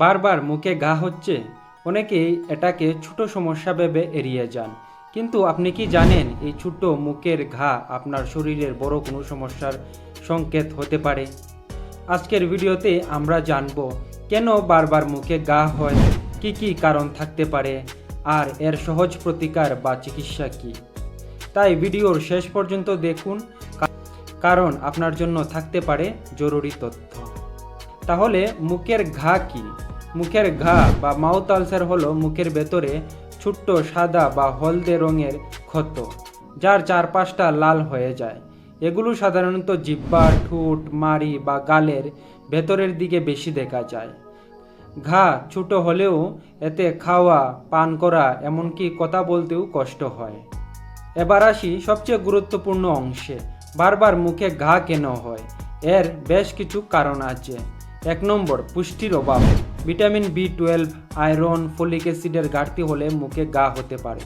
বারবার মুখে ঘা হচ্ছে, অনেকেই এটাকে ছোট সমস্যা ভেবে এড়িয়ে যান। কিন্তু আপনি কি জানেন, এই ছোট মুখের ঘা আপনার শরীরের বড় কোনো সমস্যার সংকেত হতে পারে? আজকের ভিডিওতে আমরা জানব, কেন বারবার মুখে ঘা হয়, কি কি কারণ থাকতে পারে, আর এর সহজ প্রতিকার বা চিকিৎসা কী? তাই ভিডিওর শেষ পর্যন্ত দেখুন কারণ আপনার জন্য থাকতে পারে জরুরি তথ্য। তাহলে মুখের ঘা কি? মুখের ঘা বা মাউথ আলসার হলো মুখের ভেতরে ছোট্ট সাদা বা হলদে রঙের ক্ষত, যার চারপাশটা লাল হয়ে যায়। এগুলো সাধারণত জিব্বা, ঠোঁট, মাড়ি বা গালের ভেতরের দিকে বেশি দেখা যায়। ঘা ছোট হলেও এতে খাওয়া, পান করা এমনকি কথা বলতেও কষ্ট হয়। এবার আসি সবচেয়ে গুরুত্বপূর্ণ অংশে, বারবার মুখে ঘা কেন হয়? এর বেশ কিছু কারণ আছে। এক নম্বর, পুষ্টির অভাব। Vitamin B twelve iron folic অ্যাসিডের ঘাটতি হলে মুখে গা হতে পারে।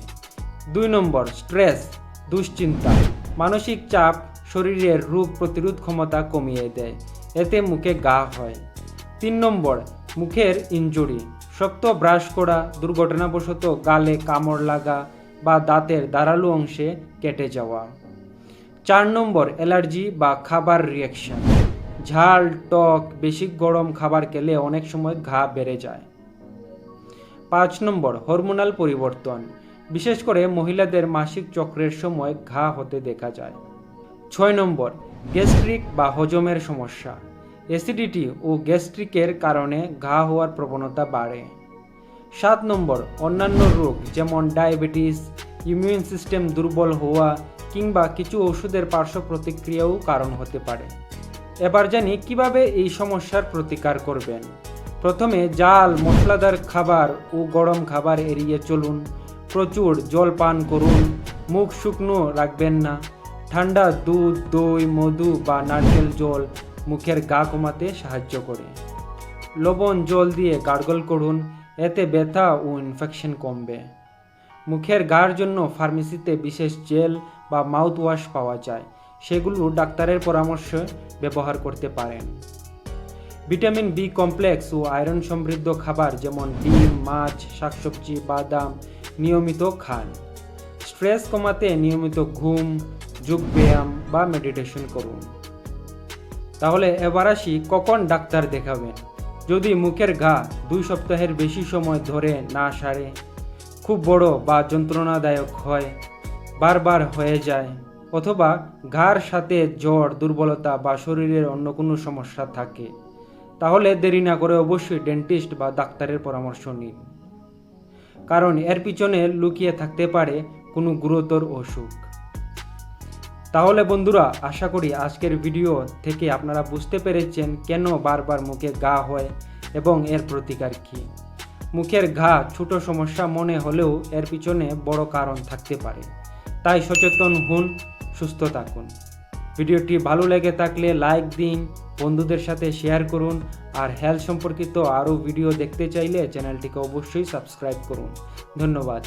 দুই নম্বর স্ট্রেস দুশ্চিন্তা। মানসিক চাপ শরীরের রোগ প্রতিরোধ ক্ষমতা কমিয়ে দেয়, এতে মুখে গা হয়। তিন নম্বর, মুখের ইনজুরি শক্ত ব্রাশ করা, দুর্ঘটনাবশত গালে কামড় লাগা বা দাঁতের ধারালো অংশে কেটে যাওয়া। চার নম্বর, অ্যালার্জি বা খাবার রিয়াকশন ঝাল, টক, বেশি গরম খাবার খেলে অনেক সময় ঘা বেড়ে যায়। পাঁচ নম্বর, হরমোনাল পরিবর্তন। বিশেষ করে মহিলাদের মাসিক চক্রের সময় ঘা হতে দেখা যায়। ছয় নম্বর, গ্যাস্ট্রিক বা হজমের সমস্যা। অ্যাসিডিটি ও গ্যাস্ট্রিকের কারণে ঘা হওয়ার প্রবণতা বাড়ে। সাত নম্বর, অন্যান্য রোগ যেমন ডায়াবেটিস, ইমিউন সিস্টেম দুর্বল হওয়া কিংবা কিছু ওষুধের পার্শ্ব প্রতিক্রিয়াও কারণ হতে পারে। এবার জানি কীভাবে এই সমস্যার প্রতিকার করবেন। প্রথমে জাল, মশলাদার খাবার ও গরম খাবার এড়িয়ে চলুন। প্রচুর জল পান করুন। মুখ শুকনো রাখবেন না। ঠান্ডা দুধ, দই, মধু বা নারকেল জল মুখের গা কমাতে সাহায্য করে। লবণ জল দিয়ে গার্গল করুন। এতে ব্যথা ও ইনফেকশন কমবে। মুখের গার জন্য ফার্মেসিতে বিশেষ জেল বা মাউথ ওয়াশ পাওয়া যায়। সেগুলো ডাক্তারের পরামর্শে ব্যবহার করতে পারেন। ভিটামিন বি কমপ্লেক্স ও আয়রন সমৃদ্ধ খাবার যেমন ডিম, মাছ, শাকসবজি, বাদাম নিয়মিত খান। স্ট্রেস কমাতে নিয়মিত ঘুম যোগ ব্যায়াম বা মেডিটেশন করুন। তাহলে এবার আসি কখন ডাক্তার দেখাবেন। যদি মুখের ঘা দুই সপ্তাহের বেশি সময় ধরে না সারে, খুব বড় বা যন্ত্রণাদায়ক হয়, বারবার হয়ে যায়। অথবা ঘাড়, সাথে জ্বর, দুর্বলতা বা শরীরের অন্য কোনো সমস্যা থাকে। তাহলে দেরি না করে অবশ্যই ডেন্টিস্ট বা ডাক্তারের পরামর্শ নিন। কারণ এর পিছনে লুকিয়ে থাকতে পারে কোনো গুরুতর অসুখ। তাহলে বন্ধুরা, আশা করি আজকের ভিডিও থেকে আপনারা বুঝতে পেরেছেন কেন বারবার মুখে গা হয় এবং এর প্রতিকার কী। মুখের ঘা ছোট সমস্যা মনে হলেও এর পিছনে বড় কারণ থাকতে পারে। তাই সচেতন হন সুস্থ থাকুন। ভিডিওটি ভালো লেগে থাকলে লাইক দিন, বন্ধুদের সাথে শেয়ার করুন, আর হেলথ সম্পর্কিত আরও ভিডিও দেখতে চাইলে চ্যানেলটিকে অবশ্যই সাবস্ক্রাইব করুন। ধন্যবাদ।